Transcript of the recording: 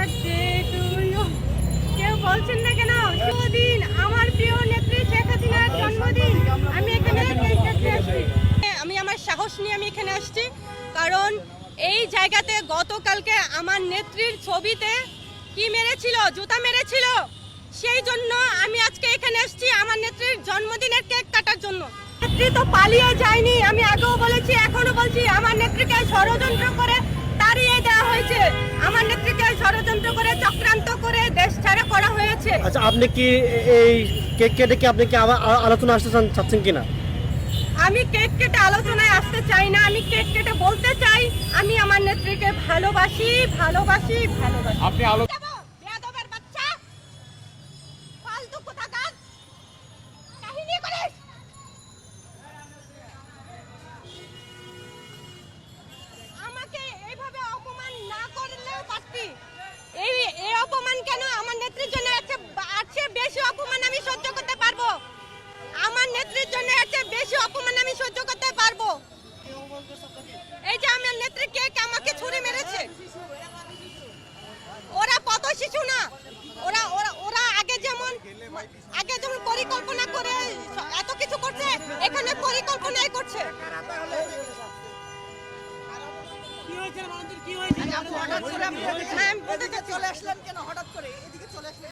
Birthday to you কেউ বলছেন না কেন? শুভদিন আমার প্রিয় নেত্রী শেখ হাসিনার জন্মদিন। আমি এখানে কেক আমি আমার সাহস নিয়ে আমি এখানে আসছি। কারণ এই জায়গাতে গতকালকে আমার নেত্রীর ছবিতে কি মেরেছিল জুতা মেরেছিল? সেই জন্য আমি আজকে এখানে এসেছি আমার নেত্রীর জন্মদিনের কেক কাটার জন্য। নেত্রী তো পালিয়ে যায়নি আমি আগেও বলেছি এখনও বলছি আমার নেত্রীকে ষড়যন্ত্র করে আচ্ছা আপনি কি এই কেক কেটে কি আপনি কি আবার আলোচনা আসতে চান- চাচ্ছেন কিনা? আমি কেক কেটে আলোচনায় আসতে চাই না আমি কেক কেটে বলতে চাই আমি আমার নেত্রীকে ভালোবাসি ভালোবাসি ভালোবাসি। আপনি আলো বেয়াদবের বাচ্চা ফালতু কোথাকার? নেত্রীর জন্য আছে বেশি অপমান আমি সহ্য করতে পারব? এই যে আমার নেত্রী কে আমাকে ছুরি মেরেছে? ওরা কত শিশু না। ওরা ওরা ওরা আগে যেমন আগে যেমন পরিকল্পনা করে এত কিছু করছে এখানে পরিকল্পনাই করছে। হ্যাঁ, চলে আসলেন কেন? হঠাৎ করে এদিকে চলে আসলেন।